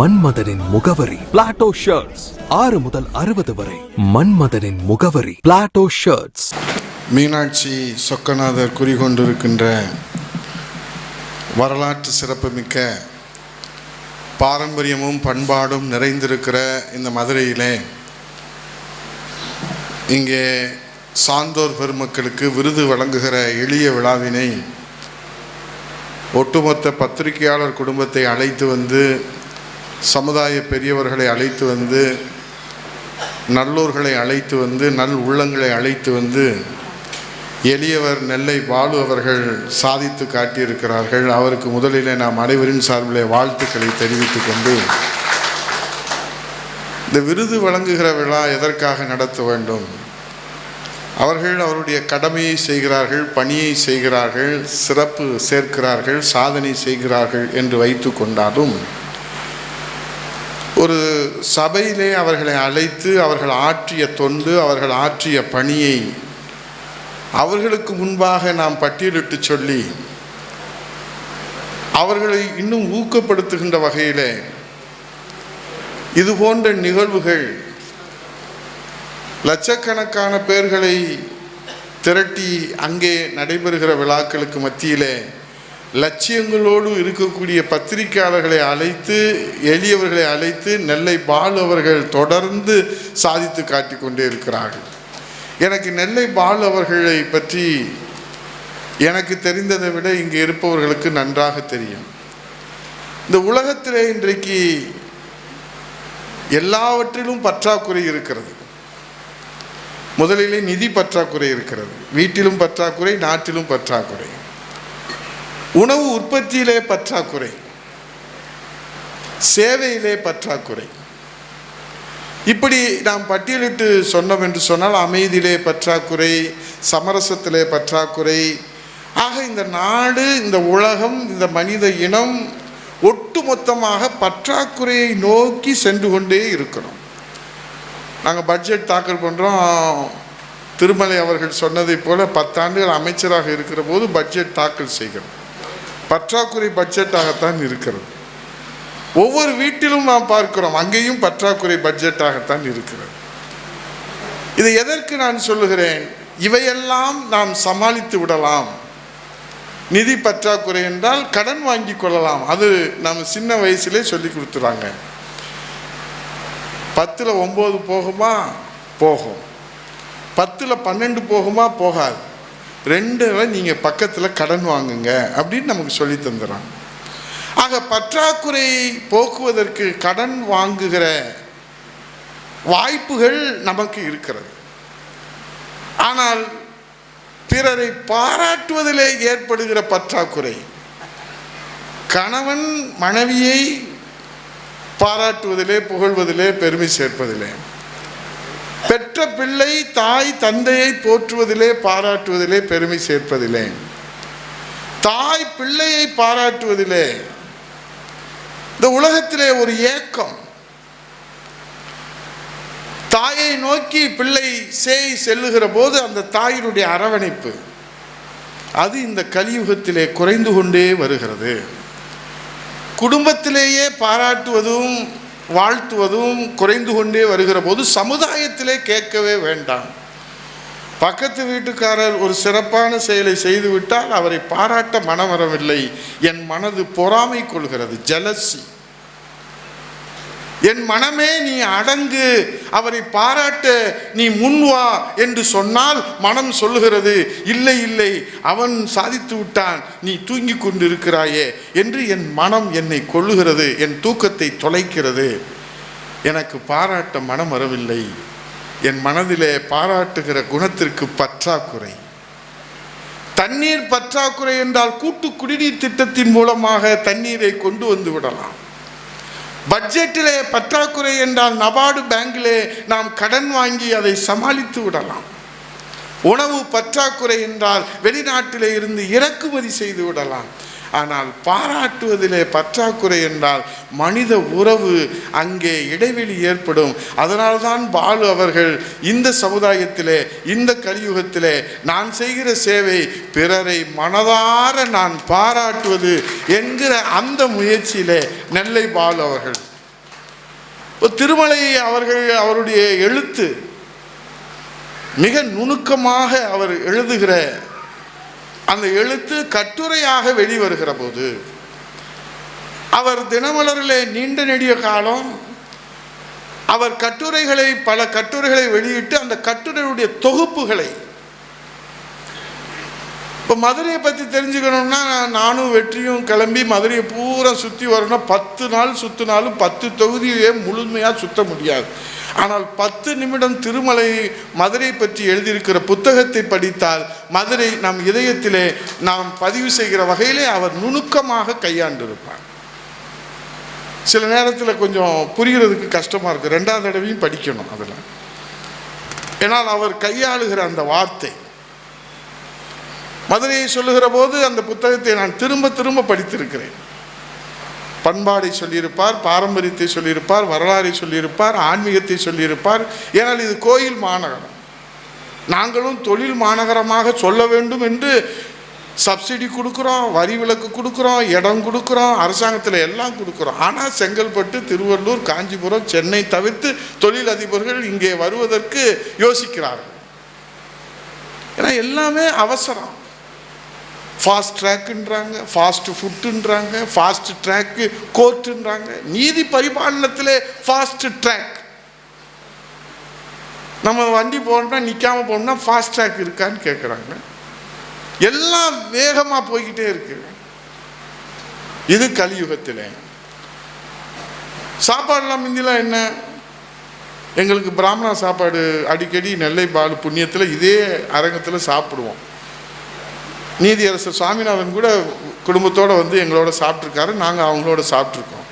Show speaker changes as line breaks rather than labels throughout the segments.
மன்மதனின் முகவரி. Plato shirts ஆறு முதல் அறுபது வரை. மன்மதனின் முகவரி. பிளாட்டோ ஷர்ட்ஸ்
மீனாட்சி சொக்கநாதர் குறிகொண்டிருக்கின்ற வரலாற்று சிறப்புமிக்க பாரம்பரியமும் பண்பாடும் நிறைந்திருக்கிற இந்த மதுரையிலே இங்கே சான்றோர் பெருமக்களுக்கு விருது வழங்குகிற எளிய விழாவினை ஒட்டுமொத்த பத்திரிகையாளர் குடும்பத்தை அழைத்து வந்து சமுதாய பெரியவர்களை அழைத்து வந்து நல்லோர்களை அழைத்து வந்து நல் உள்ளங்களை அழைத்து வந்து எளியவர் நெல்லை பாலு அவர்கள் சாதித்து காட்டியிருக்கிறார்கள். அவருக்கு முதலிலே நாம் அனைவரின் சார்பிலே வாழ்த்துக்களை தெரிவித்துக் கொண்டு இந்த விருது வழங்குகிற விழா எதற்காக நடத்த வேண்டும்? அவர்கள் அவருடைய கடமையை செய்கிறார்கள் பணியை செய்கிறார்கள் சிறப்பு சேர்க்கிறார்கள் சாதனை செய்கிறார்கள் என்று வைத்து கொண்டாலும் ஒரு சபையிலே அவர்களை அழைத்து அவர்கள் ஆற்றிய தொண்டு அவர்கள் ஆற்றிய பணியை அவர்களுக்கு முன்பாக நாம் பட்டியலிட்டு சொல்லி அவர்களை இன்னும் ஊக்கப்படுத்துகின்ற வகையிலே இது போன்ற நிகழ்வுகள் லட்சக்கணக்கான பேர்களை திரட்டி அங்கே நடைபெறுகிற விழாக்களுக்கு மத்தியிலே லட்சியங்களோடு இருக்கக்கூடிய பத்திரிகையாளர்களை அழைத்து எளியவர்களை அழைத்து நெல்லை பால் அவர்கள் தொடர்ந்து சாதித்து காட்டி கொண்டே இருக்கிறார்கள். எனக்கு நெல்லை பால் அவர்களை பற்றி எனக்கு தெரிந்ததை விட இங்கே இருப்பவர்களுக்கு நன்றாக தெரியும். இந்த உலகத்திலே இன்றைக்கு எல்லாவற்றிலும் பற்றாக்குறை இருக்கிறது. முதலிலே நிதி பற்றாக்குறை இருக்கிறது. வீட்டிலும் பற்றாக்குறை நாட்டிலும் பற்றாக்குறை. உணவு உற்பத்தியிலே பற்றாக்குறை சேவையிலே பற்றாக்குறை. இப்படி நாம் பட்டியலிட்டு சொன்னோம் என்று சொன்னால் அமைதியிலே பற்றாக்குறை சமரசத்திலே பற்றாக்குறை. ஆக இந்த நாடு இந்த உலகம் இந்த மனித இனம் ஒட்டுமொத்தமாக பற்றாக்குறையை நோக்கி சென்று கொண்டே இருக்கிறோம் நாங்கள் பட்ஜெட் தாக்கல் பண்ணுறோம் திருமலை அவர்கள் சொன்னதைப் போல பத்தாண்டுகள் அமைச்சராக இருக்கிற போது பட்ஜெட் தாக்கல் செய்கிறோம். பற்றாக்குறை பட்ஜெட்டாகத்தான் இருக்கிறது. ஒவ்வொரு வீட்டிலும் நாம் பார்க்கிறோம் அங்கேயும் பற்றாக்குறை பட்ஜெட்டாகத்தான் இருக்கிறது. இதை எதற்கு நான் சொல்லுகிறேன்? இவையெல்லாம் நாம் சமாளித்து விடலாம். நிதி பற்றாக்குறை என்றால் கடன் வாங்கி கொள்ளலாம். அது நம்ம சின்ன வயசுலே சொல்லி கொடுத்துறாங்க. பத்தில் ஒம்பது போகுமா? போகும். பத்தில் பன்னெண்டு போகுமா? போகாது. ரெண்டு நீங்கள் பக்கத்தில் கடன் வாங்குங்க அப்படின்னு நமக்கு சொல்லி தந்துடுறான் ஆக பற்றாக்குறை போக்குவதற்கு கடன் வாங்குகிற வாய்ப்புகள் நமக்கு இருக்கிறது. ஆனால் பிறரை பாராட்டுவதிலே ஏற்படுகிற பற்றாக்குறை கணவன் மனைவியை பாராட்டுவதிலே புகழ்வதிலே பெருமை சேர்ப்பதிலே. பெற்ற பிள்ளை தாய் தந்தையை போற்றுவதிலே பாராட்டுவதிலே பெருமை சேர்ப்பதிலே தாய் பிள்ளையை பாராட்டுவதிலே. இந்த உலகத்திலே ஒரு ஏக்கம். தாயை நோக்கி பிள்ளை சேய் செல்லுகிற போது அந்த தாயினுடைய அரவணைப்பு அது இந்த கலியுகத்திலே குறைந்து கொண்டே வருகிறது. குடும்பத்திலேயே பாராட்டுவதும் வாழ்த்துவதும் குறைந்து கொண்டே வருகிற போது சமுதாயத்திலே கேட்கவே வேண்டாம். பக்கத்து வீட்டுக்காரர் ஒரு சிறப்பான செயலை செய்துவிட்டால் அவரை பாராட்ட மனம் வரவில்லை என் மனது பொறாமை கொள்கிறது ஜலசி என் மனமே நீ அடங்கு அவரை பாராட்ட நீ முன் வா என்று சொன்னால் மனம் சொல்லுகிறது. இல்லை இல்லை அவன் சாதித்து விட்டான் நீ தூங்கி கொண்டிருக்கிறாயே என்று என் மனம் என்னை கொள்ளுகிறது என் தூக்கத்தை தொலைக்கிறது. எனக்கு பாராட்ட மனம் வரவில்லை. என் மனதிலே பாராட்டுகிற குணத்திற்கு பற்றாக்குறை. தண்ணீர் பற்றாக்குறை என்றால் கூட்டு குடிநீர் திட்டத்தின் மூலமாக தண்ணீரை கொண்டு வந்து விடலாம். பட்ஜெட்டிலே பற்றாக்குறை என்றால் நபார்டு பேங்கிலே நாம் கடன் வாங்கி அதை சமாளித்து விடலாம். உணவு பற்றாக்குறை என்றால் வெளிநாட்டிலே இருந்து இறக்குமதி செய்து விடலாம். ஆனால் பாராட்டுவதிலே பற்றாக்குறை என்றால் மனித உறவு அங்கே இடைவெளி ஏற்படும். அதனால்தான் பாலு அவர்கள் இந்த சமுதாயத்திலே இந்த கலியுகத்திலே நான் செய்கிற சேவை பிறரை மனதார நான் பாராட்டுவது என்கிற அந்த முயற்சியிலே நெல்லை பாலு அவர்கள். இப்போ திருமலை அவர்கள் அவருடைய எழுத்து மிக நுணுக்கமாக அவர் எழுதுகிற அந்த எழுத்து கட்டுரையாக வெளிவருகிற போது அவர் தினமலரிலே நீண்ட நெடிய காலம் அவர் கட்டுரைகளை பல கட்டுரைகளை வெளியிட்டு அந்த கட்டுரையுடைய தொகுப்புகளை இப்போ மதுரையை பற்றி தெரிஞ்சுக்கணும்னா நானும் வெற்றியும் கிளம்பி மதுரையை பூரா சுற்றி வரணும். பத்து நாள் சுற்றினாலும் பத்து தொகுதியே முழுமையாக சுற்ற முடியாது. ஆனால் பத்து நிமிடம் திருமலை மதுரை பற்றி எழுதியிருக்கிற புத்தகத்தை படித்தால் மதுரை நம் இதயத்திலே நாம் பதிவு செய்கிற வகையிலே அவர் நுணுக்கமாக கையாண்டிருப்பார். சில நேரத்தில் கொஞ்சம் புரிகிறதுக்கு கஷ்டமாக இருக்குது ரெண்டாவது தடவையும் படிக்கணும் அதில். ஏன்னால் அவர் கையாளுகிற அந்த வார்த்தை. மதுரையை சொல்லுகிற போது அந்த புத்தகத்தை நான் திரும்ப திரும்ப படித்திருக்கிறேன். பண்பாடை சொல்லியிருப்பார் பாரம்பரியத்தை சொல்லியிருப்பார் வரலாறை சொல்லியிருப்பார் ஆன்மீகத்தை சொல்லியிருப்பார். ஏனால் இது கோயில் மாநகரம். நாங்களும் தொழில் மாநகரமாக சொல்ல வேண்டும் என்று சப்சிடி கொடுக்குறோம் வரி விலக்கு கொடுக்குறோம் இடம் கொடுக்குறோம் அரசாங்கத்தில் எல்லாம் கொடுக்குறோம். ஆனால் செங்கல்பட்டு திருவள்ளூர் காஞ்சிபுரம் சென்னை தவிர்த்து தொழில் அதிபர்கள் இங்கே வருவதற்கு யோசிக்கிறார்கள். ஏன்னா எல்லாமே அவசரம். ஃபாஸ்ட் ட்ராக்குன்றாங்க ஃபாஸ்ட் ஃபுட்டுன்றாங்க ஃபாஸ்ட் ட்ராக்கு கோர்ட்டுன்றாங்க நீதி பரிபாலனத்திலே ஃபாஸ்ட் ட்ராக் நம்ம வண்டி போகணும்னா நிற்காம போகணும்னா ஃபாஸ்ட் ட்ராக் இருக்கான்னு கேட்குறாங்க எல்லாம் வேகமாக போய்கிட்டே இருக்கு. இது கலியுகத்தில். சாப்பாடுலாம் முந்திலாம் என்ன? எங்களுக்கு பிராமணா சாப்பாடு அடிக்கடி நெல்லை பால் புண்ணியத்தில் இதே அரங்கத்தில் சாப்பிடுவோம். நீதியரசர் சுவாமிநாதன் கூட குடும்பத்தோடு வந்து எங்களோட சாப்பிட்ருக்காரு நாங்கள் அவங்களோட சாப்பிட்ருக்கோம்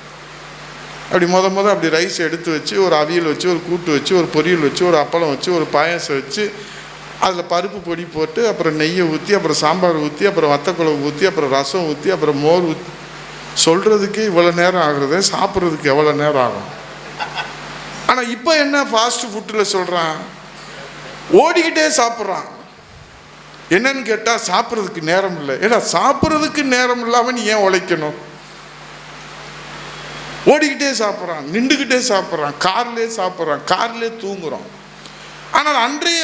அப்படி முத முத அப்படி ரைஸ் எடுத்து வச்சு ஒரு அவியல் வச்சு ஒரு கூட்டு வச்சு ஒரு பொரியல் வச்சு ஒரு அப்பளம் வச்சு ஒரு பாயசம் வச்சு அதில் பருப்பு பொடி போட்டு அப்புறம் நெய்யை ஊற்றி அப்புறம் சாம்பார் ஊற்றி அப்புறம் வத்தக்குழம்பு ஊற்றி அப்புறம் ரசம் ஊற்றி அப்புறம் மோர் ஊற்றி சொல்கிறதுக்கு இவ்வளோ நேரம் ஆகுறது சாப்பிட்றதுக்கு எவ்வளோ நேரம் ஆகும்? ஆனால் இப்போ என்ன ஃபாஸ்ட் ஃபுட்டில் சொல்கிறான் ஓடிக்கிட்டே சாப்பிட்றான். என்னன்னு கேட்டால் சாப்பிட்றதுக்கு நேரம் இல்லை. ஏன்னா சாப்பிட்றதுக்கு நேரம் இல்லாமல் நீ ஏன் உழைக்கணும்? ஓடிக்கிட்டே சாப்பிட்றான் நின்றுக்கிட்டே சாப்பிட்றான் கார்லேயே சாப்பிட்றான் கார்லேயே தூங்குறோம் ஆனால் அன்றைய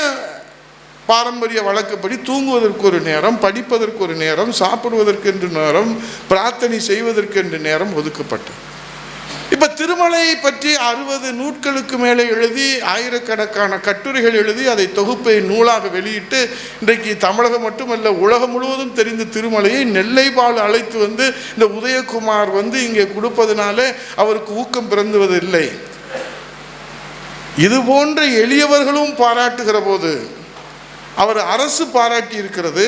பாரம்பரிய வழக்கப்படி தூங்குவதற்கு ஒரு நேரம் படிப்பதற்கு ஒரு நேரம் சாப்பிடுவதற்கு என்று நேரம் பிரார்த்தனை செய்வதற்கு என்று நேரம் ஒதுக்கப்பட்டது. இப்போ திருமலையை பற்றி அறுபது நூட்களுக்கு மேலே எழுதி ஆயிரக்கணக்கான கட்டுரைகள் எழுதி அதை தொகுப்பை நூலாக வெளியிட்டு இன்றைக்கு தமிழகம் மட்டுமல்ல உலகம் முழுவதும் தெரிந்த திருமலையை நெல்லைபால் அழைத்து வந்து இந்த உதயகுமார் வந்து இங்கே கொடுப்பதனால அவருக்கு ஊக்கம் பிறந்துவதில்லை. இது போன்ற எளியவர்களும் பாராட்டுகிற போது அவர் அரசு பாராட்டி இருக்கிறது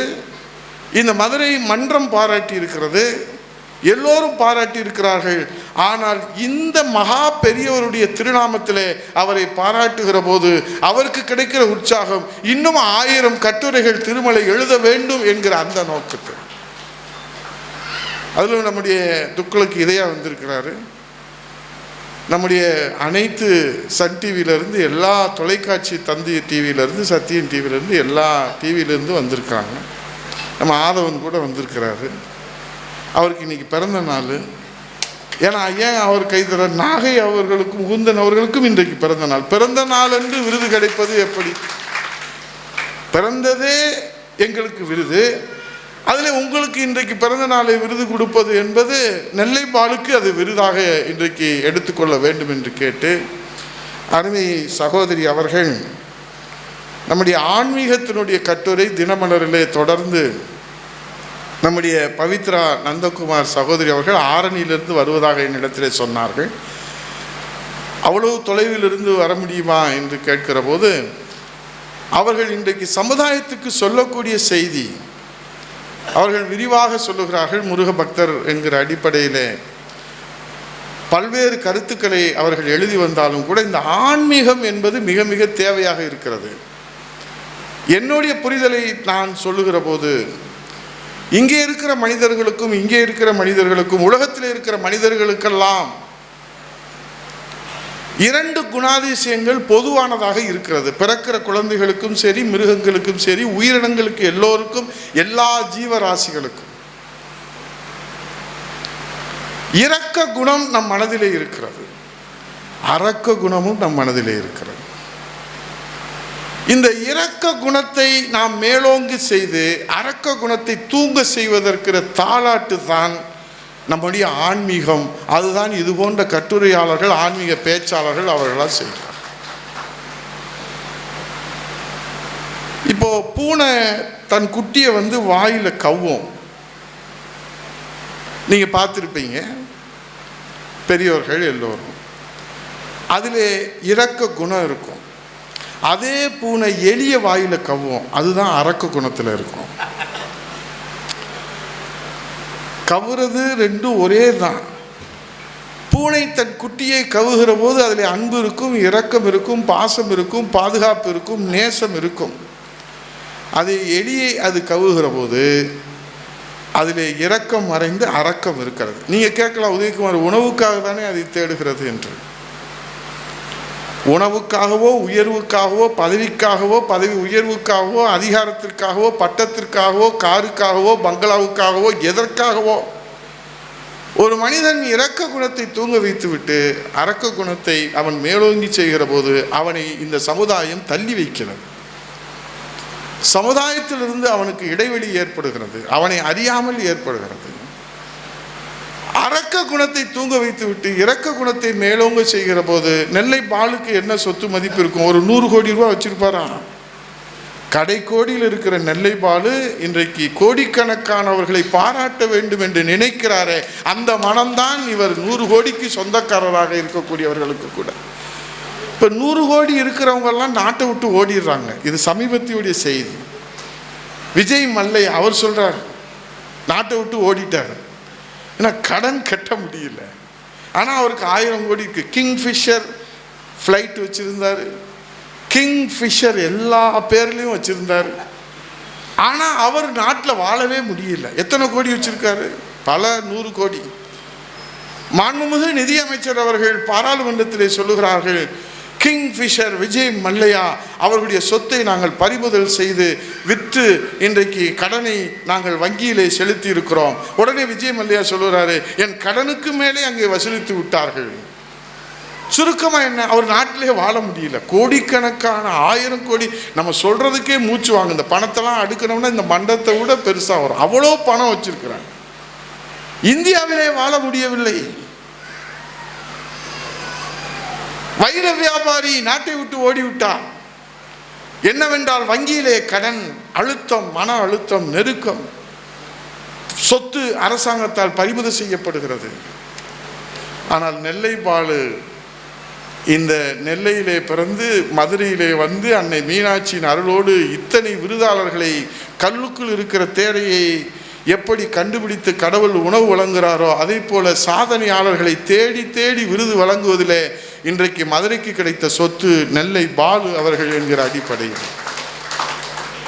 இந்த மதுரை மன்றம் பாராட்டி இருக்கிறது எல்லோரும் பாராட்டி இருக்கிறார்கள் ஆனால் இந்த மகா பெரியவருடைய திருநாமத்திலே அவரை பாராட்டுகிற போது அவருக்கு கிடைக்கிற உற்சாகம் இன்னும் ஆயிரம் கட்டுரைகள் திருமலை எழுத வேண்டும் என்கிற அந்த நோக்கத்தில் அதில் நம்முடைய துக்களுக்கு இதையாக வந்திருக்கிறாரு. நம்முடைய அனைத்து சன் டிவியிலேருந்து எல்லா தொலைக்காட்சி தந்தி டிவியிலேருந்து சத்தியம் டிவியிலேருந்து எல்லா டிவியிலேருந்து வந்திருக்காங்க. நம்ம ஆதவன் கூட வந்திருக்கிறாரு. அவருக்கு இன்னைக்கு பிறந்த நாள். ஏன்னா ஏன் அவர் கைதர நாகை அவர்களுக்கும் முகுந்தன் அவர்களுக்கும் இன்றைக்கு பிறந்த நாள். பிறந்த நாள் என்று விருது கிடைப்பது எப்படி? பிறந்ததே எங்களுக்கு விருது. அதில் உங்களுக்கு இன்றைக்கு பிறந்த நாளை விருது கொடுப்பது என்பது நெல்லை பாலுக்கு அது விருதாக இன்றைக்கு எடுத்துக்கொள்ள வேண்டும் என்று கேட்டு அருமை சகோதரி அவர்கள் நம்முடைய ஆன்மீகத்தினுடைய கட்டுரை தினமலரிலே தொடர்ந்து நம்முடைய பவித்ரா நந்தகுமார் சகோதரி அவர்கள் ஆரணியிலிருந்து வருவதாக என்னிடத்திலே சொன்னார்கள். அவ்வளவு தொலைவிலிருந்து வர முடியுமா என்று கேட்கிற போது அவர்கள் இன்றைக்கு சமுதாயத்துக்கு சொல்லக்கூடிய செய்தி அவர்கள் விரிவாக சொல்லுகிறார்கள். முருக பக்தர் என்கிற அடிப்படையிலே பல்வேறு கருத்துக்களை அவர்கள் எழுதி வந்தாலும் கூட இந்த ஆன்மீகம் என்பது மிக மிக தேவையாக இருக்கிறது. என்னுடைய புரிதலை நான் சொல்லுகிற போது இங்கே இருக்கிற மனிதர்களுக்கும் இங்கே இருக்கிற மனிதர்களுக்கும் உலகத்தில் இருக்கிற மனிதர்களுக்கெல்லாம் இரண்டு குணாதிசயங்கள் பொதுவானதாக இருக்கிறது. பிறக்கிற குழந்தைகளுக்கும் சரி மிருகங்களுக்கும் சரி உயிரினங்களுக்கு எல்லோருக்கும் எல்லா ஜீவராசிகளுக்கும். இரக்க குணம் நம் மனதிலே இருக்கிறது. அரக்க குணமும் நம் மனதிலே இருக்கிறது. இந்த இரக்க குணத்தை நாம் மேலோங்கி செய்து அரக்க குணத்தை தூங்க செய்வதற்கிற தாளாட்டு தான் நம்முடைய ஆன்மீகம். அதுதான் இது போன்ற கட்டுரையாளர்கள் ஆன்மீக பேச்சாளர்கள் அவர்களால் செய்கிறார் இப்போ பூனை தன் குட்டியை வந்து வாயில் கவ்வும். நீங்கள் பார்த்துருப்பீங்க. பெரியவர்கள் எல்லோரும். அதில் இரக்க குணம் இருக்கும். அதே பூனை எளிய வாயில் கவ்வும். அதுதான் அரக்க குணத்தில் இருக்கும். கவுறது ரெண்டும் ஒரே தான் பூனை தன் குட்டியை கவுகிற போது அதில் அன்பு இருக்கும் இரக்கம் இருக்கும் பாசம் இருக்கும் பாதுகாப்பு இருக்கும் நேசம் இருக்கும். அது எலியை அது கவுகிற போது அதில் இரக்கம் மறைந்து அரக்கம் இருக்கிறது. நீங்கள் கேட்கலாம் உதயகுமார் உணவுக்காக தானே அதை தேடுகிறது என்று. உணவுக்காகவோ உயர்வுக்காகவோ பதவிக்காகவோ பதவி உயர்வுக்காகவோ அதிகாரத்திற்காகவோ பட்டத்திற்காகவோ காருக்காகவோ பங்களாவுக்காகவோ எதற்காகவோ. ஒரு மனிதன் இரக்க குணத்தை தூங்க வைத்துவிட்டு அரக்க குணத்தை அவன் மேலோங்கி செய்கிற போது அவனை இந்த சமுதாயம் தள்ளி வைக்கிறது. சமுதாயத்திலிருந்து அவனுக்கு இடைவெளி ஏற்படுகிறது. அவனை அறியாமல் ஏற்படுகிறது. இரக்க குணத்தை தூங்க வைத்துவிட்டு இரக்க குணத்தை மேலோங்க செய்கிற போது நெல்லை பாலுக்கு என்ன சொத்து மதிப்பு இருக்கும்? ஒரு நூறு கோடி ரூபா வச்சிருப்பாரா? கடைக்கோடியில் இருக்கிற நெல்லை பாலு இன்றைக்கு கோடிக்கணக்கானவர்களை பாராட்ட வேண்டும் என்று நினைக்கிறாரே. அந்த மனம்தான் இவர் நூறு கோடிக்கு சொந்தக்காரராக இருக்கக்கூடியவர்களுக்கு கூட. இப்போ நூறு கோடி இருக்கிறவங்கெல்லாம் நாட்டை விட்டு ஓடிடுறாங்க. இது சமீபத்தியுடைய செய்தி. விஜய் மல்லை அவர் சொல்கிறார் நாட்டை விட்டு ஓடிட்டார். ஏன்னா கடன் கட்ட முடியல. ஆனால் அவருக்கு ஆயிரம் கோடி இருக்குது கிங் ஃபிஷர் ஃப்ளைட் வச்சுருந்தார். கிங் ஃபிஷர் எல்லா பேர்லேயும் வச்சுருந்தார். ஆனால் அவர் நாட்டில் வாழவே முடியல. எத்தனை கோடி வச்சுருக்காரு? பல நூறு கோடி. மாண்புமிகு நிதியமைச்சர் அவர்கள் பாராளுமன்றத்திலே சொல்லுகிறார்கள் கிங் ஃபிஷர் விஜய் மல்லையா அவர்களுடைய சொத்தை நாங்கள் பறிமுதல் செய்து விற்று இன்றைக்கு கடனை நாங்கள் வங்கியிலே செலுத்தி இருக்கிறோம் உடனே விஜய் மல்லையா சொல்லுறாரு என் கடனுக்கு மேலே அங்கே வசூலித்து விட்டார்கள். சுருக்கமாக என்ன? அவர் நாட்டிலே வாழ முடியல. கோடிக்கணக்கான ஆயிரம் கோடி. நம்ம சொல்கிறதுக்கே மூச்சு வாங்க. இந்த பணத்தெல்லாம் அடுக்கணும்னா இந்த மண்டத்தை விட பெருசாக வரும். அவ்வளோ பணம் வச்சிருக்கிறாங்க. இந்தியாவிலே வாழ முடியவில்லை. வைர வியாபாரி நாட்டை விட்டு ஓடிவிட்டான். என்னவென்றால் வங்கியிலே கடன் அழுத்தம் மன அழுத்தம் நெருக்கம் சொத்து அரசாங்கத்தால் பறிமுதல் செய்யப்படுகிறது. ஆனால் நெல்லை பாலு இந்த நெல்லையிலே பிறந்து மதுரையிலே வந்து அன்னை மீனாட்சியின் அருளோடு இத்தனை விருதாளர்களை கல்லுக்குள் இருக்கிற தேரையை எப்படி கண்டுபிடித்து கடவுள் உணவு வழங்குகிறாரோ அதே போல சாதனையாளர்களை தேடி தேடி விருது வழங்குவதிலே இன்றைக்கு மதுரைக்கு கிடைத்த சொத்து நெல்லை பாலு அவர்கள் என்கிற அடிப்படையில்.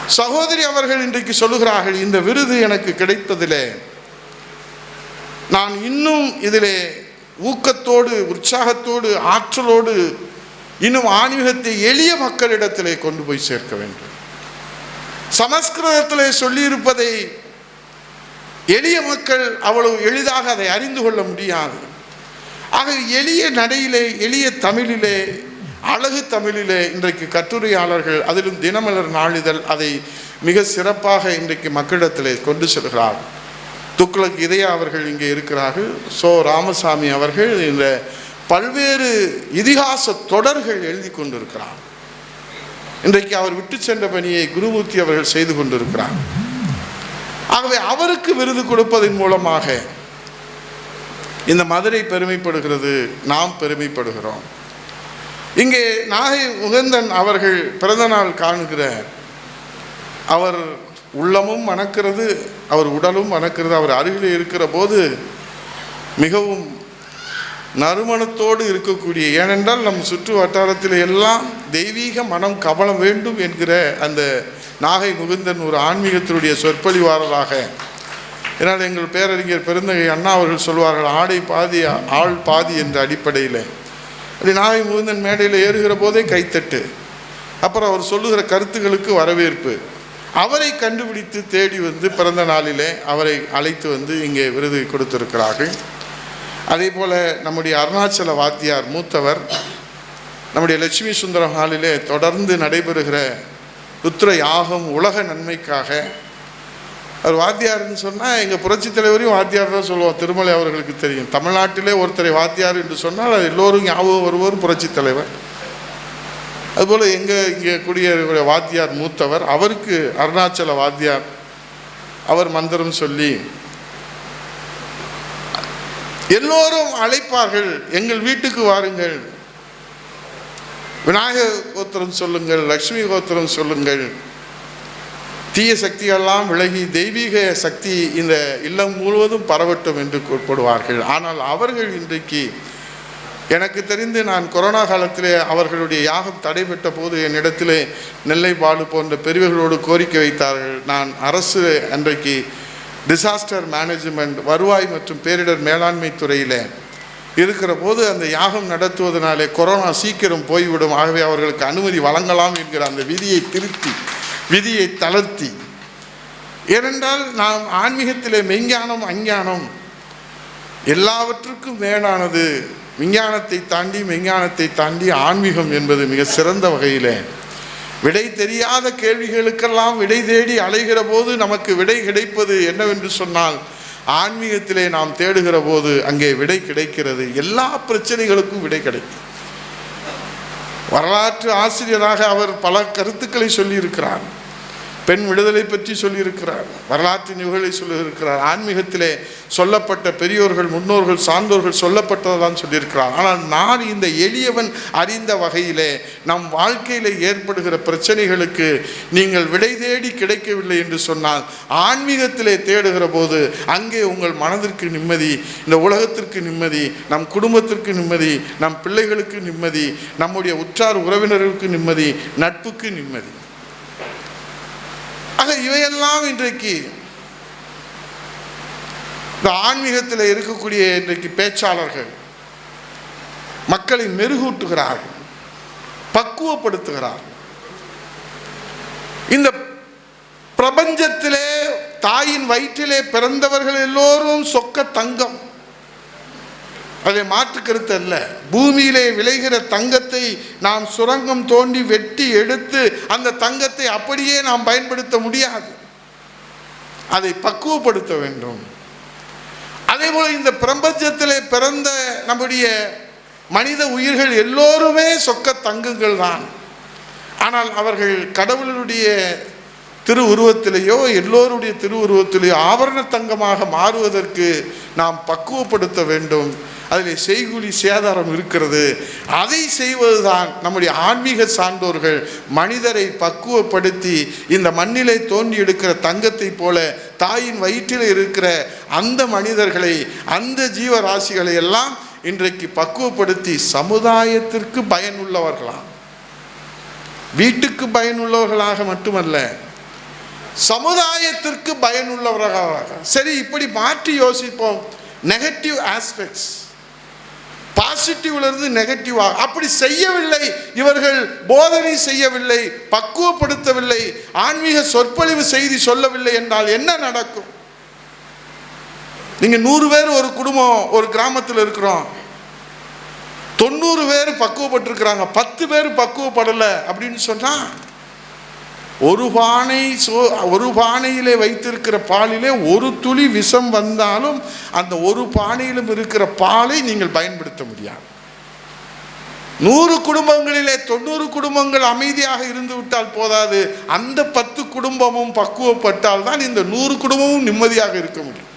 சகோதரி அவர்கள் இன்றைக்கு சொல்லுகிறார்கள் இந்த விருது எனக்கு கிடைத்ததிலே. நான் இன்னும் இதிலே ஊக்கத்தோடு உற்சாகத்தோடு ஆற்றலோடு இன்னும் ஆன்மீகத்தை எளிய மக்களிடத்திலே கொண்டு போய் சேர்க்க வேண்டும். சமஸ்கிருதத்திலே சொல்லியிருப்பதை எளிய மக்கள் அவ்வளவு எளிதாக அதை அறிந்து கொள்ள முடியாது. ஆக எளிய நடையிலே எளிய தமிழிலே அழகு தமிழிலே இன்றைக்கு கட்டுரையாளர்கள் அதிலும் தினமலர் நாளிதழ் அதை மிக சிறப்பாக இன்றைக்கு மக்களிடத்திலே கொண்டு செல்கிறார். துக்ளக் இதயா அவர்கள் இங்கே இருக்கிறார்கள். சோ ராமசாமி அவர்கள் இந்த பல்வேறு இதிகாச தொடர்கள் எழுதி கொண்டிருக்கிறார். இன்றைக்கு அவர் விட்டு சென்ற பணியை குருமூர்த்தி அவர்கள் செய்து கொண்டிருக்கிறார். ஆகவே அவருக்கு விருது கொடுப்பதன் மூலமாக இந்த மதுரை பெருமைப்படுகிறது நாம் பெருமைப்படுகிறோம். இங்கே நாகை உகந்தன் அவர்கள் பிறந்தநாள் காணுகிற அவர் உள்ளமும் மணக்கிறது அவர் உடலும் மணக்கிறது அவர் அருகில் இருக்கிற போது மிகவும் நறுமணத்தோடு இருக்கக்கூடிய ஏனென்றால் நம் சுற்று வட்டாரத்தில் எல்லாம் தெய்வீக மனம் கவல வேண்டும் என்கிற அந்த நாகை முகுந்தன் ஒரு ஆன்மீகத்தினுடைய சொற்பொழிவாளராக ஏன்னால் எங்கள் பேரறிஞர் பெருந்தகை அண்ணா அவர்கள் சொல்வார்கள் ஆடை பாதி ஆள் பாதி என்ற அடிப்படையில். அப்படி நாகை முகுந்தன் மேடையில் ஏறுகிற போதே கைத்தட்டு. அப்புறம் அவர் சொல்லுகிற கருத்துகளுக்கு வரவேற்பு. அவரை கண்டுபிடித்து தேடி வந்து பிறந்த நாளிலே அவரை அழைத்து வந்து இங்கே விருது கொடுத்திருக்கிறார்கள். அதே போல் நம்முடைய அருணாச்சல வாத்தியார் மூத்தவர் நம்முடைய லட்சுமி சுந்தரம் ஹாலிலே தொடர்ந்து நடைபெறுகிற ருத்ர யாகம் உலக நன்மைக்காக அவர் வாத்தியார்னு சொன்னால் எங்கள் புரட்சி தலைவரையும் வாத்தியார் தான் சொல்லுவோம் திருமலை அவர்களுக்கு தெரியும். தமிழ்நாட்டிலே ஒருத்தரை வாத்தியார் என்று சொன்னால் அது எல்லோரும் ஞாபகம் வருவோர் புரட்சி தலைவர். அதுபோல் எங்கள் இங்கே குடியேற வாத்தியார் மூத்தவர் அவருக்கு அருணாச்சல வாத்தியார் அவர் மந்திரம் சொல்லி எல்லோரும் அழைப்பார்கள் எங்கள் வீட்டுக்கு வாருங்கள். விநாயகர் கோத்திரம் சொல்லுங்கள் லக்ஷ்மி கோத்திரம் சொல்லுங்கள். தீய சக்தியெல்லாம் விலகி தெய்வீக சக்தி இந்த இல்லம் முழுவதும் பரவட்டும் என்று கூறப்படுவார்கள். ஆனால் அவர்கள் இன்றைக்கு எனக்கு தெரிந்து நான் கொரோனா காலத்திலே அவர்களுடைய யாகம் தடைபெற்ற போது என்னிடத்திலே நெல்லை பாலு போன்ற பெரியவர்களோடு கோரிக்கை வைத்தார்கள். நான் அரசு அன்றைக்கு டிசாஸ்டர் மேனேஜ்மெண்ட் வருவாய் மற்றும் பேரிடர் மேலாண்மை துறையில் இருக்கிற போது அந்த யாகம் நடத்துவதனாலே கொரோனா சீக்கிரம் போய்விடும். ஆகவே அவர்களுக்கு அனுமதி வழங்கலாம் என்கிற அந்த விதியை திருத்தி விதியை தளர்த்தி. ஏனென்றால் நாம் ஆன்மீகத்திலே மெய்ஞானம் அஞ்ஞானம் எல்லாவற்றுக்கும் மேலானது விஞ்ஞானத்தை தாண்டி மெய்ஞானத்தை தாண்டி ஆன்மீகம் என்பது மிக சிறந்த வகையிலே. விடை தெரியாத கேள்விகளுக்கெல்லாம் விடை தேடி அலைகிற போது நமக்கு விடை கிடைப்பது என்னவென்று சொன்னால் ஆன்மீகத்திலே நாம் தேடுகிற போது அங்கே விடை கிடைக்கிறது. எல்லா பிரச்சனைகளுக்கும் விடை கிடைக்கும். வரலாற்று ஆசிரியராக அவர் பல கருத்துக்களை சொல்லியிருக்கிறார். பெண் விடுதலை பற்றி சொல்லியிருக்கிறார். வரலாற்று நிகழ்வை சொல்லியிருக்கிறார். ஆன்மீகத்திலே சொல்லப்பட்ட பெரியோர்கள் முன்னோர்கள் சான்றோர்கள் சொல்லப்பட்டதான் சொல்லியிருக்கிறார். ஆனால் நான் இந்த எளியவன் அறிந்த வகையிலே நம் வாழ்க்கையில் ஏற்படுகிற பிரச்சனைகளுக்கு நீங்கள் விடை தேடி கிடைக்கவில்லை என்று சொன்னால் ஆன்மீகத்திலே தேடுகிற போது அங்கே உங்கள் மனதிற்கு நிம்மதி இந்த உலகத்திற்கு நிம்மதி நம் குடும்பத்திற்கு நிம்மதி நம் பிள்ளைகளுக்கு நிம்மதி நம்முடைய உற்றார் உறவினர்களுக்கு நிம்மதி நட்புக்கு நிம்மதி. ஆக இவையெல்லாம் இன்றைக்கு இந்த ஆன்மீகத்தில் இருக்கக்கூடிய இன்றைக்கு பேச்சாளர்கள் மக்களை மெருகூட்டுகிறார்கள் பக்குவப்படுத்துகிறார்கள். இந்த பிரபஞ்சத்திலே தாயின் வயிற்றிலே பிறந்தவர்கள் எல்லோரும் சொக்க தங்கம். அதை மாற்று கருத்து அல்ல. பூமியிலே விளைகிற தங்கத்தை நாம் சுரங்கம் தோண்டி வெட்டி எடுத்து அந்த தங்கத்தை அப்படியே நாம் பயன்படுத்த முடியாது. அதை பக்குவப்படுத்த வேண்டும். அதே போல் இந்த பிரபஞ்சத்திலே பிறந்த நம்முடைய மனித உயிர்கள் எல்லோருமே சொக்க தங்கங்கள் தான். ஆனால் அவர்கள் கடவுளுடைய திரு உருவத்திலேயோ எல்லோருடைய திருவுருவத்திலேயோ ஆபரண தங்கமாக மாறுவதற்கு நாம் பக்குவப்படுத்த வேண்டும். அதில் செய்குழி சேதாரம் இருக்கிறது. அதை செய்வதுதான் நம்முடைய ஆன்மீக சான்றோர்கள் மனிதரை பக்குவப்படுத்தி இந்த மண்ணிலே தோன்றி எடுக்கிற தங்கத்தைப் போல தாயின் வயிற்றில் இருக்கிற அந்த மனிதர்களை அந்த ஜீவராசிகளை எல்லாம் இன்றைக்கு பக்குவப்படுத்தி சமுதாயத்திற்கு பயனுள்ளவர்களாம். வீட்டுக்கு பயனுள்ளவர்களாக மட்டுமல்ல சமுதாயத்திற்கு பயனுள்ளவர்களாக. சரி இப்படி மாற்றி யோசிப்போம். நெகட்டிவ் ஆஸ்பெக்ட்ஸ் பாசிட்டிவ்லேருந்து நெகட்டிவாக அப்படி செய்யவில்லை. இவர்கள் போதனை செய்யவில்லை பக்குவப்படுத்தவில்லை ஆன்மீக சொற்பொழிவு செய்தி சொல்லவில்லை என்றால் என்ன நடக்கும்? நீங்கள் நூறு பேர் ஒரு குடும்பம் ஒரு கிராமத்தில் இருக்கிறோம். தொண்ணூறு பேர் பக்குவப்பட்டிருக்கிறாங்க. பத்து பேர் பக்குவப்படலை அப்படின்னு சொன்னால் ஒரு பானை சோ ஒரு பானையிலே வைத்திருக்கிற பாலிலே ஒரு துளி விஷம் வந்தாலும் அந்த ஒரு பானையிலும் இருக்கிற பாலை நீங்கள் பயன்படுத்த முடியாது. நூறு குடும்பங்களிலே தொண்ணூறு குடும்பங்கள் அமைதியாக இருந்து விட்டால் போதாது. அந்த பத்து குடும்பமும் பக்குவப்பட்டால் தான் இந்த நூறு குடும்பமும் நிம்மதியாக இருக்க முடியும்.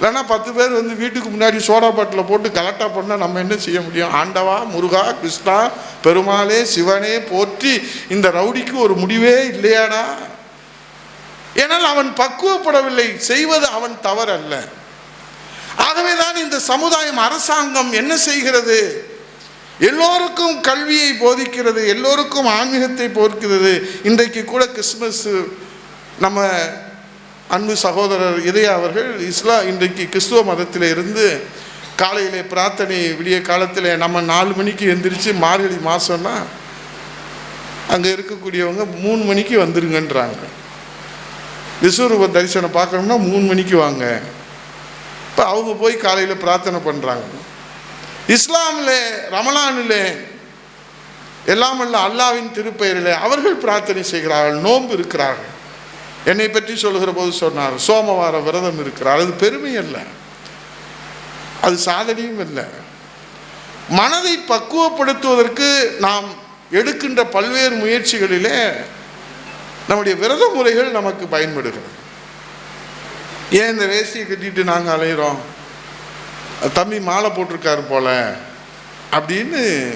இல்லைன்னா பத்து பேர் வந்து வீட்டுக்கு முன்னாடி சோடா பாட்டில் போட்டு கலெக்டாக பண்ணால் நம்ம என்ன செய்ய முடியும்? ஆண்டவா முருகா கிருஷ்ணா பெருமாளே சிவனே போற்றி இந்த ரவுடிக்கு ஒரு முடிவே இல்லையாடா? ஏனால் அவன் பக்குவப்படவில்லை. செய்வது அவன் தவறல்ல. ஆகவே தான் இந்த சமுதாயம் அரசாங்கம் என்ன செய்கிறது? எல்லோருக்கும் கல்வியை போதிக்கிறது எல்லோருக்கும் ஆன்மீகத்தை போதிக்கிறது. இன்றைக்கு கூட கிறிஸ்மஸ் நம்ம அன்பு சகோதரர் இதயா அவர்கள் இஸ்லா இன்றைக்கு கிறிஸ்துவ மதத்தில் இருந்து காலையிலே பிரார்த்தனை விடிய காலத்தில் நம்ம நாலு மணிக்கு எந்திரிச்சு மார்கழி மாதம்னா அங்கே இருக்கக்கூடியவங்க மூணு மணிக்கு வந்துருங்கன்றாங்க. விஸ்வரூப தரிசனம் பார்க்கணும்னா மூணு மணிக்கு வாங்க. இப்போ அவங்க போய் காலையில் பிரார்த்தனை பண்ணுறாங்க இஸ்லாமில் ரமலானில் எல்லாம் அல்ல அல்லாவின் திருப்பெயரில் அவர்கள் பிரார்த்தனை செய்கிறார்கள் நோன்பு இருக்கிறார்கள். என்னை பற்றி சொல்கிற போது சொன்னார் சோமவார விரதம் இருக்கிறார். அது பெருமை அல்ல. அது சாதனையும் இல்லை மனதை பக்குவப்படுத்துவதற்கு நாம் எடுக்கின்ற பல்வேறு முயற்சிகளிலே நம்முடைய விரத முறைகள் நமக்கு பயன்படுகிறது. ஏன் இந்த வேஷ்டியை கட்டிட்டு நாங்கள் அலையிறோம்? தம்பி மாலை போட்டிருக்காரு போல அப்படின்னு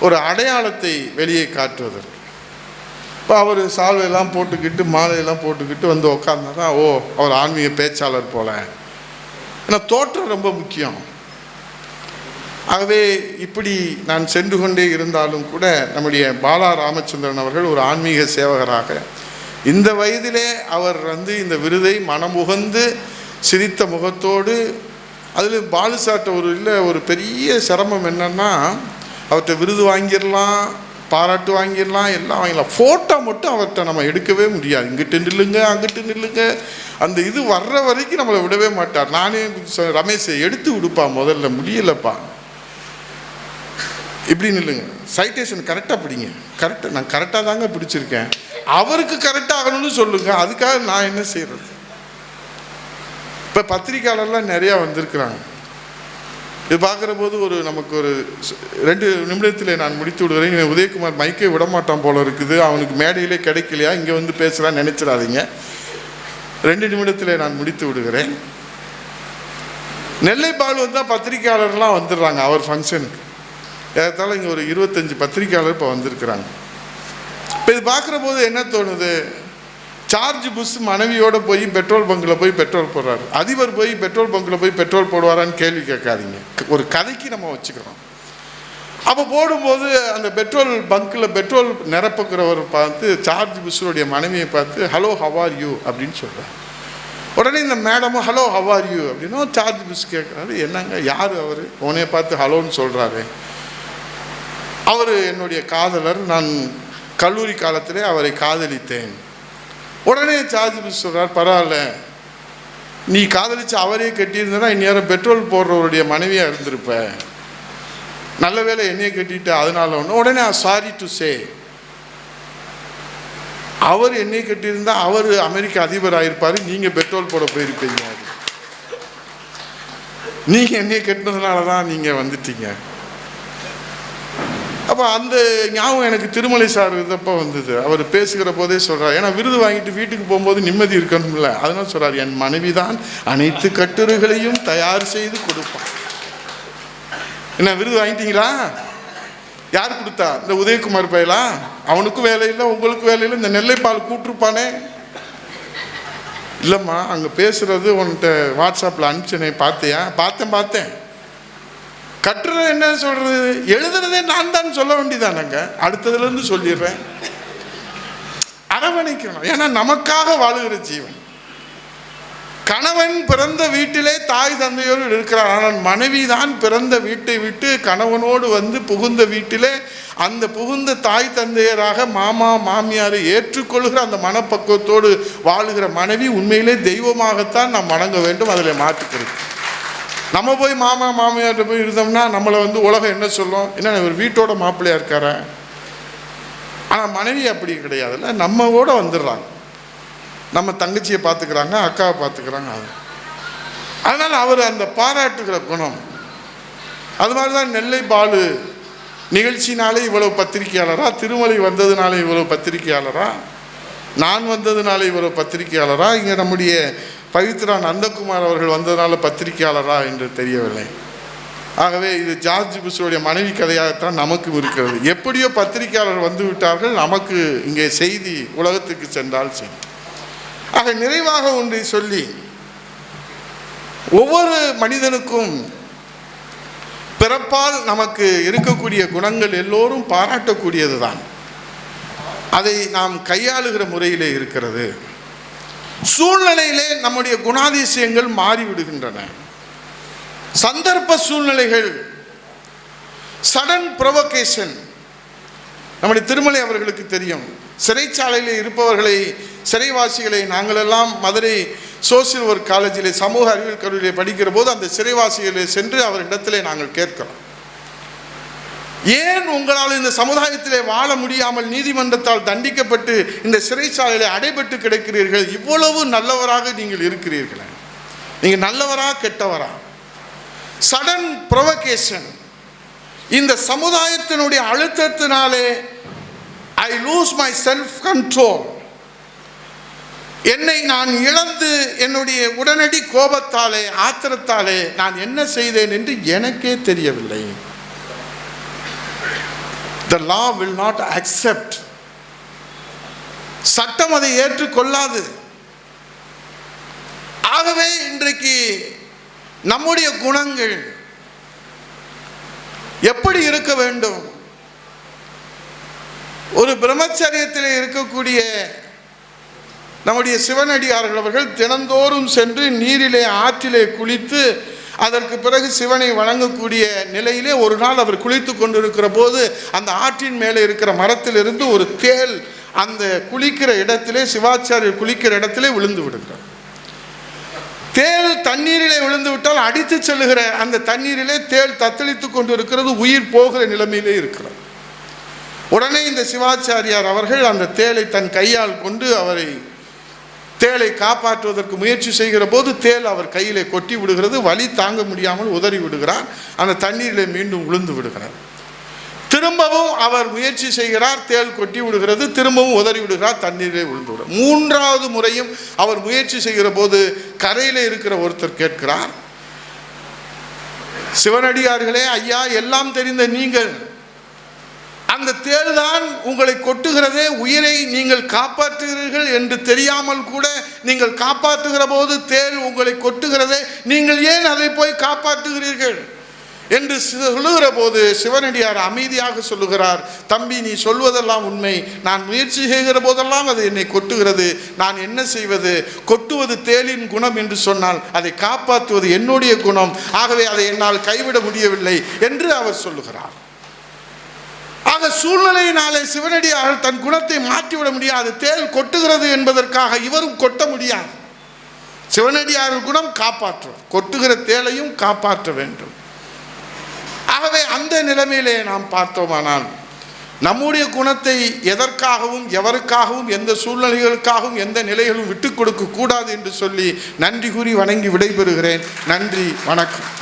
ஒரு அடையாளத்தை வெளியே காட்டுவதற்கு. இப்போ அவர் சால்வையெல்லாம் போட்டுக்கிட்டு மாலையெல்லாம் போட்டுக்கிட்டு வந்து உக்காந்தா தான் ஓ அவர் ஆன்மீக பேச்சாளர் போல. ஏன்னா தோற்றம் ரொம்ப முக்கியம். ஆகவே இப்படி நான் சென்று கொண்டே இருந்தாலும் கூட நம்முடைய பாலா ராமச்சந்திரன் அவர்கள் ஒரு ஆன்மீக சேவகராக. இந்த வயதிலே அவர் வந்து இந்த விருதை மனமுகந்து சிரித்த முகத்தோடு அதில் பாலுசாட்ட ஒரு இல்லை ஒரு பெரிய சிரமம் என்னன்னா அவர்கிட்ட விருது வாங்கிடலாம் பாராட்டு வாங்கிடலாம் எல்லாம் வாங்கிடலாம். ஃபோட்டோ மட்டும் அவர்கிட்ட நம்ம எடுக்கவே முடியாது. இங்கிட்டு நில்லுங்க அங்கிட்டு நில்லுங்க. அந்த இது வர்ற வரைக்கும் நம்மளை விடவே மாட்டார். நானே ரமேஷை எடுத்து விடுப்பா முதல்ல முடியலப்பா. இப்படி நில்லுங்க. சைட்டேஷன் கரெக்டாக பிடிங்க. கரெக்டாக நான் கரெக்டாக தாங்க பிடிச்சிருக்கேன். அவருக்கு கரெக்டாக ஆகணும்னு சொல்லுங்க. அதுக்காக நான் என்ன செய்கிறது இப்போ பத்திரிக்கையாளர்லாம் நிறையா வந்திருக்கிறாங்க. இது பார்க்குற போது ஒரு நமக்கு ஒரு ரெண்டு நிமிடத்தில் நான் முடித்து விடுகிறேன். உதயகுமார் மைக்கே விட மாட்டான் போல இருக்குது. அவனுக்கு மேடையிலே கிடைக்கலையா? இங்கே வந்து பேசுகிறான்னு நினைச்சிடாதீங்க. ரெண்டு நிமிடத்தில் நான் முடித்து விடுகிறேன். நெல்லை பால் வந்தால் பத்திரிக்கையாளர்லாம் வந்துடுறாங்க அவர் ஃபங்க்ஷனுக்கு. ஏறத்தாழ இங்கே ஒரு இருபத்தஞ்சி பத்திரிக்கையாளர் இப்போ வந்திருக்கிறாங்க. இப்போ இது பார்க்குற போது என்ன தோணுது? சார்ஜ் புஷ் மனைவியோட போய் பெட்ரோல் பங்கில் போய் பெட்ரோல் போடுறாரு. அதிபர் போய் பெட்ரோல் பங்கில் போய் பெட்ரோல் போடுவாரான்னு கேள்வி கேட்காதீங்க. ஒரு கதைக்கு நம்ம வச்சுக்கிறோம். அப்போ போடும்போது அந்த பெட்ரோல் பங்க்கில் பெட்ரோல் நிரப்புக்கிறவர் பார்த்து சார்ஜ் புஷ்ஷுடைய மனைவியை பார்த்து ஹலோ ஹவார் யூ அப்படின்னு சொல்கிறார் உடனே இந்த மேடமும் ஹலோ ஹவார் யூ அப்படின்னா சார்ஜ் புஷ் கேட்குறாரு. என்னங்க யார் அவர்? உன்னைய பார்த்து ஹலோன்னு சொல்கிறாரு அவர் என்னுடைய காதலர். நான் கல்லூரி காலத்திலே அவரை காதலித்தேன். உடனே சார்ஜ் மிஸ் சொல்கிறார் பரவாயில்ல. நீ காதலிச்சு அவரே கட்டியிருந்தனா இந்நேரம் பெட்ரோல் போடுறவருடைய மனைவியாக இருந்திருப்ப. நல்ல வேலை என்னையே கட்டிட்டு அதனால ஒன்று உடனே சாரி டு சே அவர் என்னை கட்டியிருந்தா அவர் அமெரிக்க அதிபர் ஆகிருப்பார் நீங்கள் பெட்ரோல் போட போயிருப்பீங்க. நீங்கள் என்னை கட்டினதுனால தான் நீங்கள் வந்துட்டீங்க. அப்போ அந்த ஞாபகம் எனக்கு திருமலை சார் இதப்போ வந்தது. அவர் பேசுகிற போதே சொல்கிறார் ஏன்னா விருது வாங்கிட்டு வீட்டுக்கு போகும்போது நிம்மதி இருக்கணும்ல. அதனால சொல்கிறார் என் மனைவி தான் அனைத்து கட்டுரைகளையும் தயார் செய்து கொடுப்பான் என்ன விருது வாங்கிட்டீங்களா? யார் கொடுத்தா? இந்த உதயகுமார் பயலா? அவனுக்கும் வேலை இல்லை உங்களுக்கும் வேலை இல்லை இந்த நெல்லைப்பால் கூட்டிருப்பானே. இல்லைம்மா அங்கே பேசுகிறது உன்கிட்ட வாட்ஸ்அப்பில் அனுப்பிச்சனே பார்த்தியா? பார்த்தேன் பார்த்தேன். கட்டுரை என்ன சொல்றது? எழுதுறதே நான் தான் சொல்ல வேண்டியதானங்க. அடுத்ததுலேருந்து சொல்லிடுறேன். அரவணைக்கணும். ஏன்னா நமக்காக வாழுகிற ஜீவன். கணவன் பிறந்த வீட்டிலே தாய் தந்தையோடு இருக்கிறார். ஆனால் மனைவி தான் பிறந்த வீட்டை விட்டு கணவனோடு வந்து புகுந்த வீட்டிலே அந்த புகுந்த தாய் தந்தையராக மாமா மாமியாரை ஏற்றுக்கொள்கிற அந்த மனப்பக்குவத்தோடு வாழுகிற மனைவி உண்மையிலே தெய்வமாகத்தான் நாம் வணங்க வேண்டும். அதில் மாற்றுக்கிறது. நம்ம போய் மாமா மாமியார்கிட்ட போய் இருந்தோம்னா நம்மளை வந்து உலகம் என்ன சொல்லும்? என்ன இவர் வீட்டோட மாப்பிள்ளையா இருக்காரா? ஆனால் மனைவி அப்படி கிடையாதுல்ல. நம்மவோட வந்துடுறாங்க. நம்ம தங்கச்சியை பார்த்துக்கிறாங்க அக்காவை பார்த்துக்கிறாங்க. அது அதனால் அவர் அந்த பாராட்டுகிற குணம். அது மாதிரி தான் நெல்லை பாலு நிகழ்ச்சினாலே இவ்வளவு பத்திரிகையாளரா? திருமலை வந்ததுனாலே இவ்வளவு பத்திரிகையாளரா? நான் வந்ததுனால இவ்வளவு பத்திரிகையாளரா? இங்கே நம்முடைய பவித்ரா நந்தகுமார் அவர்கள் வந்ததுனால பத்திரிகையாளரா என்று தெரியவில்லை. ஆகவே இது ஜார்ஜ் புஷுடைய மனைவி கதையாகத்தான் நமக்கு இருக்கிறது. எப்படியோ பத்திரிகையாளர் வந்து விட்டார்கள் நமக்கு இங்கே செய்தி உலகத்துக்கு சென்றால் சரி. ஆக நிறைவாக ஒன்றை சொல்லி ஒவ்வொரு மனிதனுக்கும் பிறப்பால் நமக்கு இருக்கக்கூடிய குணங்கள் எல்லோரும் பாராட்டக்கூடியது தான் அதை நாம் கையாளுகிற முறையிலே இருக்கிறது. சூழ்நிலையிலே நம்முடைய குணாதிசயங்கள் மாறிவிடுகின்றன. சந்தர்ப்ப சூழ்நிலைகள் சடன் ப்ரொவகேஷன் நம்முடைய திருமலை அவர்களுக்கு தெரியும். சிறைச்சாலையில் இருப்பவர்களை சிறைவாசிகளை நாங்களெல்லாம் மதுரை சோசியல் ஒர்க் காலேஜிலே சமூக அறிவியல் கல்லூரியில் படிக்கிற போது அந்த சிறைவாசிகளை சென்று அவரிடத்திலே நாங்கள் கேட்கிறோம். ஏன் உங்களால் இந்த சமுதாயத்திலே வாழ முடியாமல் நீதிமன்றத்தால் தண்டிக்கப்பட்டு இந்த சிறைச்சாலையிலே அடைபட்டு கிடக்கிறீர்கள்? இவ்வளவு நல்லவராக நீங்கள் இருக்கிறீர்களே. நீங்கள் நல்லவரா கெட்டவரா? சடன் ப்ரொவகேஷன் இந்த சமுதாயத்தினுடைய அழுத்தத்தினாலே I lose my self control என்னை நான் இழந்து என்னுடைய உடனடி கோபத்தாலே ஆத்திரத்தாலே நான் என்ன செய்தேன் என்று எனக்கே தெரியவில்லை. The law will not accept சட்டம் அதை ஏற்றுக்கொள்ளாது. ஆகவே இன்றைக்கு நம்முடைய குணங்கள் எப்படி இருக்க வேண்டும்? ஒரு பிரம்மச்சரியத்தில் இருக்கக்கூடிய நம்முடைய சிவனடியார்கள் அவர்கள் தினந்தோறும் சென்று நீரிலே ஆற்றிலே குளித்து அதற்கு பிறகு சிவனை வணங்கக்கூடிய நிலையிலே ஒரு நாள் அவர் குளித்து கொண்டிருக்கிற போது அந்த ஆற்றின் மேலே இருக்கிற மரத்திலிருந்து ஒரு தேள் அந்த குளிக்கிற இடத்திலே சிவாச்சாரியர் குளிக்கிற இடத்திலே விழுந்து விடுகிறார். தேள் தண்ணீரிலே விழுந்து விட்டால் அடித்து செல்லுகிற அந்த தண்ணீரிலே தேள் தத்தளித்து கொண்டு இருக்கிறது உயிர் போகிற நிலைமையிலே இருக்கிறார். உடனே இந்த சிவாச்சாரியார் அவர்கள் அந்த தேளை தன் கையால் கொண்டு அவரை தேளை காப்பாற்றுவதற்கு முயற்சி செய்கிற போது தேள் அவர் கையிலே கொட்டி விடுகிறது வலி தாங்க முடியாமல் உதறி விடுகிறார் அந்த தண்ணீரிலே மீண்டும் விழுந்து விடுகிறார். திரும்பவும் அவர் முயற்சி செய்கிறார் தேள் கொட்டி விடுகிறது திரும்பவும் உதறி விடுகிறார் தண்ணீரிலே விழுந்து விடும் மூன்றாவது முறையும் அவர் முயற்சி செய்கிற போது கரையில் இருக்கிற ஒருத்தர் கேட்கிறார் சிவனடியார்களே ஐயா எல்லாம் தெரிந்த நீங்கள் அந்த தேள்தான் உங்களை கொட்டுகிறதே உயிரை நீங்கள் காப்பாற்றுகிறீர்கள் என்று தெரியாமல் கூட நீங்கள் காப்பாற்றுகிற போது தேள் உங்களை கொட்டுகிறதே நீங்கள் ஏன் அதை போய் காப்பாற்றுகிறீர்கள்? என்று சொல்லுகிற போது சிவனடியார் அமைதியாக சொல்லுகிறார் தம்பி நீ சொல்வதெல்லாம் உண்மை. நான் முயற்சி செய்கிற போதெல்லாம் அது என்னை கொட்டுகிறது. நான் என்ன செய்வது? கொட்டுவது தேளின் குணம் என்று சொன்னால் அதை காப்பாற்றுவது என்னுடைய குணம். ஆகவே அதை என்னால் கைவிட முடியவில்லை என்று அவர் சொல்லுகிறார். ஆக சூழ்நிலையினாலே சிவனடியார்கள் தன் குணத்தை மாற்றிவிட முடியாது. தேள் கொட்டுகிறது என்பதற்காக இவரும் கொட்ட முடியாது. சிவனடியார்கள் குணம் காப்பாற்றும். கொட்டுகிற தேளையும் காப்பாற்ற வேண்டும். ஆகவே அந்த நிலைமையிலே நாம் பார்த்தோமானால் நம்முடைய குணத்தை எதற்காகவும் எவருக்காகவும் எந்த சூழ்நிலைகளுக்காகவும் எந்த நிலைகளும் விட்டுக் கொடுக்க கூடாது என்று சொல்லி நன்றி கூறி வணங்கி விடைபெறுகிறேன். நன்றி வணக்கம்.